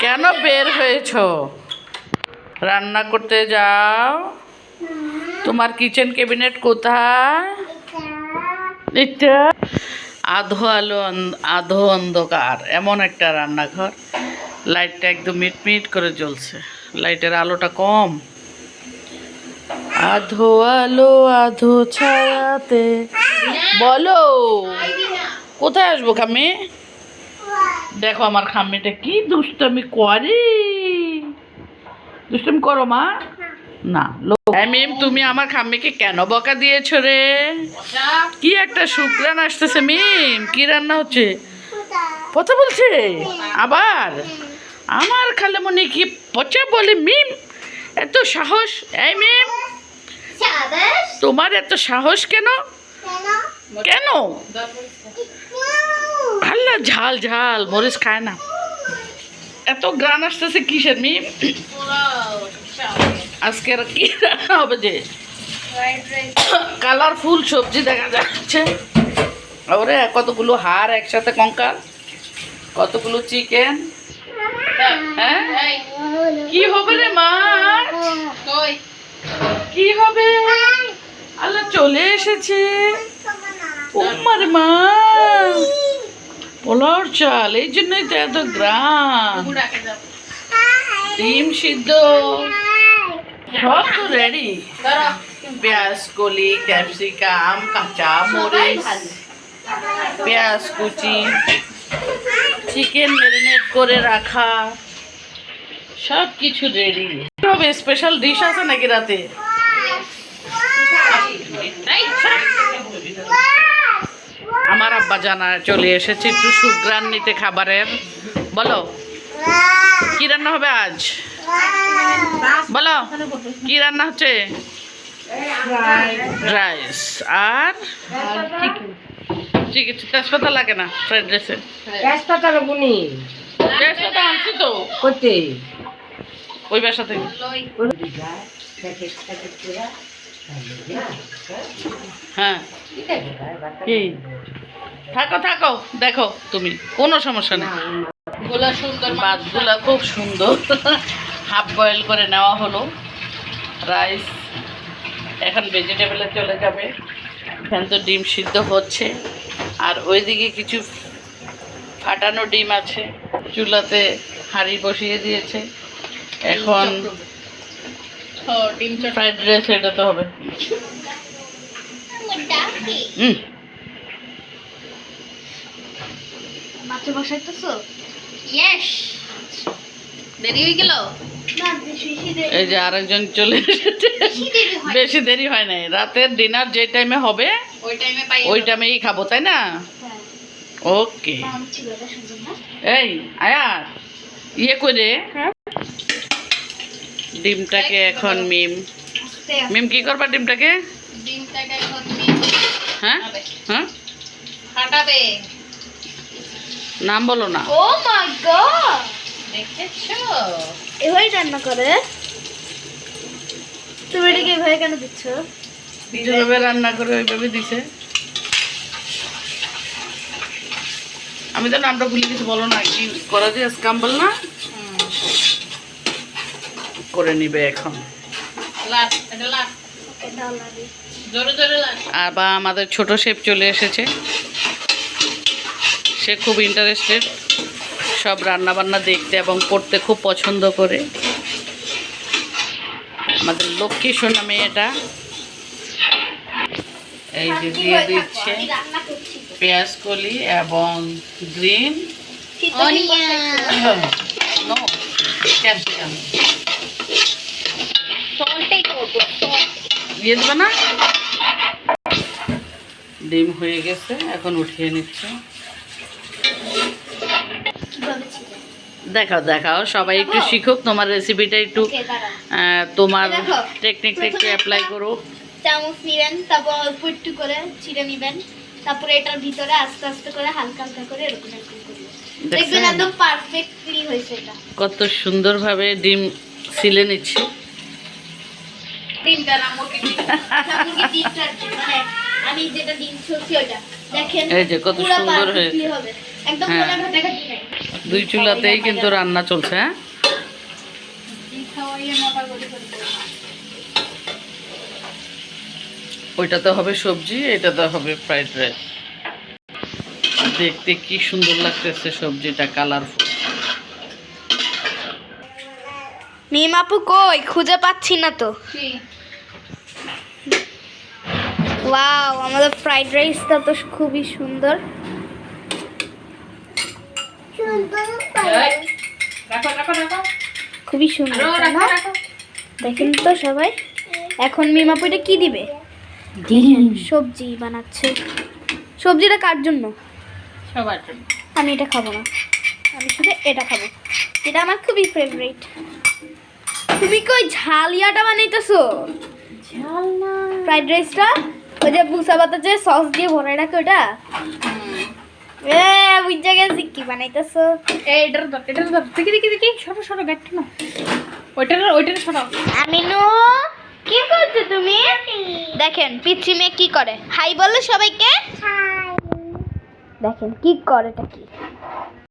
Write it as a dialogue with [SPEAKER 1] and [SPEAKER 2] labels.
[SPEAKER 1] কেন বের হয়েছ? রান্না করতে যাও। তোমার কিচেন ক্যাবিনেট কোথায়? এটা আধো আলো আধো অন্ধকার। এমন একটা রান্নাঘর। লাইটটা একদম মিটমিট করে জ্বলছে। লাইটের আলোটা কম। আধো আলো, আধো ছায়াতে। বলো, কোথায় আসব খামি? দেখো আমার খাম্মিটা কি দুষ্টামি করে। দুষ্টামি করো মা। না মিম তুমি আমার খাম্মিকে কেন বকা দিয়েছ রে? কি একটা শুক্রান আসতেছে মিম। কি রান্না হচ্ছে? কথা বলছে? আবার? আমার খালে মনে কি পচা বলে মিম? এত সাহস? এই মিম তোমার এত সাহস কেন? কেন? আল্লাহ ঝাল ঝাল মরিচ খায় না। এত গ্রান আসতেছে কিসের মিম আজকে কি রান্না হবে যে? কালারফুল সবজি দেখা যাচ্ছে। ওরে কতগুলো হাড় একসাথে কঙ্কাল কতগুলো চিকেন। হ্যাঁ? কি হবে রে মা? কি হবে? আল্লাহ চলে এসেছে। উম্মার মা। পোলাওর চাল এই জন্যই তো এত গ্রাম। ডিম সিদ্ধ। সব তো রেডি পেঁয়াজ কলি ক্যাপসিকাম কাঁচা মরিচ পেঁয়াজ কুচি চিকেন ম্যারিনেট করে রাখা। সব কিছু রেডি হবে স্পেশাল ডিশ আছে নাকি রাতে? আমার আব্বা জানা চলে এসেছে একটু সুগ্রান নিতে খাবারের। বলো কি রান্না হবে আজ? বলো কি রান্না হচ্ছে? রাইস। আর? চিকেন তেজপাতা লাগে না ফ্রাইড রাইসে?
[SPEAKER 2] তেজপাতা গুনি।
[SPEAKER 1] তেজপাতা আনছি তো।
[SPEAKER 2] করতে
[SPEAKER 1] ওই বাসা থেকে। হ্যাঁ। কি? থাকো থাকো দেখো তুমি কোনো সমস্যা নেই। গুলা সুন্দর মাছগুলা খুব সুন্দর। হাফ বয়েল করে নেওয়া হলো। রাইস এখন ভেজিটেবলে চলে যাবে। এখানে তো ডিম সিদ্ধ হচ্ছে। আর ওইদিকে কিছু ফাটানো ডিম আছে। চুলাতে হাঁড়ি বসিয়ে দিয়েছে। এখন ডিম ফ্রাইড রাইস এটা তো হবে। হুম।
[SPEAKER 3] বাচ্চা বসাইতেছো ইয়েস দেরি হয়ে গেল? না বেশি বেশি দেরি
[SPEAKER 1] এই যে আরেকজন চলে এসেছে।
[SPEAKER 3] বেশি দেরি হয়
[SPEAKER 1] বেশি দেরি হয় নাই। রাতের ডিনার যে টাইমে হবে
[SPEAKER 3] ওই টাইমে
[SPEAKER 1] ওই টাইমেই খাব তাই না?
[SPEAKER 3] হ্যাঁ।
[SPEAKER 1] ওকে
[SPEAKER 3] না
[SPEAKER 1] এই আয়ার ইয়ে করে ডিমটাকে এখন মিম। মিম কি করবা ডিমটাকে?
[SPEAKER 3] ডিমটাকে এখন তুমি
[SPEAKER 1] হ্যাঁ? হ্যাঁ?
[SPEAKER 3] ফাটাবে
[SPEAKER 1] নাম বলো না।
[SPEAKER 3] Oh my god!
[SPEAKER 1] দেখেছ?
[SPEAKER 3] এভাবেই রান্না করে? তুমি এটাকে এভাবে কেন দিচ্ছ?
[SPEAKER 1] যেভাবে রান্না করে ওইভাবে দিছে। আমি তো নামটা ভুলে গেছি বলো না কি করা যায় স্কাম্বল না? করে নিবে এখন। আর বা আমাদের ছোট শেফ চলে এসেছে। সে খুব ইন্টারেস্টেড সব রান্না বান্না দেখতে এবং করতে খুব পছন্দ করে। আমাদের লক্ষ্মী সোনা মেয়েটা এই যে দিয়ে দিচ্ছে পেঁয়াজ কলি এবং গ্রিন ক্যাপসিকাম দিয়ে দেবে না? ডিম হয়ে গেছে এখন উঠিয়ে নিচ্ছে। দেখাও দেখাও। সবাই একটু শিখুক তোমার রেসিপিটা একটু তোমার। টেকনিকটা একটু অ্যাপ্লাই করো
[SPEAKER 3] চামচ নিবেন তারপর অল্প একটু করে ছিঁড়ে নিবেন। তারপরে এটার ভিতরে আস্তে আস্তে করে হালকা হালকা করে এরকম দেখবেন একদম পারফেক্টলি হয়েছে এটা।
[SPEAKER 1] কত সুন্দরভাবে ডিম সিলে নিচ্ছে।
[SPEAKER 3] ডিমটা না ডিমটা মানে আমি যেটা ডিম ছুলছি ওটা দেখেন
[SPEAKER 1] এই যে কত সুন্দর হয়েছে। হ্যাঁ। দুই চুলাতেই কিন্তু রান্না চলছে হ্যাঁ? ওইটাতে হবে সবজি এটাতে হবে ফ্রাইড রাইস। দেখতে কি সুন্দর লাগতেছে সবজিটা কালারফুল।
[SPEAKER 3] মিম আপু কই? খুঁজে পাচ্ছি না তো। ওয়াও আমাদের ফ্রাইড রাইসটা তো খুবই সুন্দর। খুবই সুন্দর দেখেন তো সবাই। এখন মিম আপু এটা কি দিবে? সবজি বানাচ্ছে। সবজিটা কার জন্য?
[SPEAKER 1] সবার জন্য।
[SPEAKER 3] আমি এটা খাব না। আমি শুধু এটা খাব। এটা আমার খুবই ফেভারিট তুমি কই ঝালিয়াটা বানাইতেছো?
[SPEAKER 1] ঝাল না।
[SPEAKER 3] ফ্রাইড রাইসটা ওই যে ভুসা পাতা যে সস দিয়ে ভরে রাখে ওটা? এ বুঝা গেছি কি বানাইতেছো?
[SPEAKER 2] এই এটার দাও এটার দাও দেখি দেখি দেখি সরো সরো গাড়িটা না ওইটার ওইটার সরাও।
[SPEAKER 3] আমিনু কি করছ তুমি? দেখেন পিচ্ছি মেয়ে কি করে? হাই বলো সবাইকে। দেখেন কি করে এটা কি?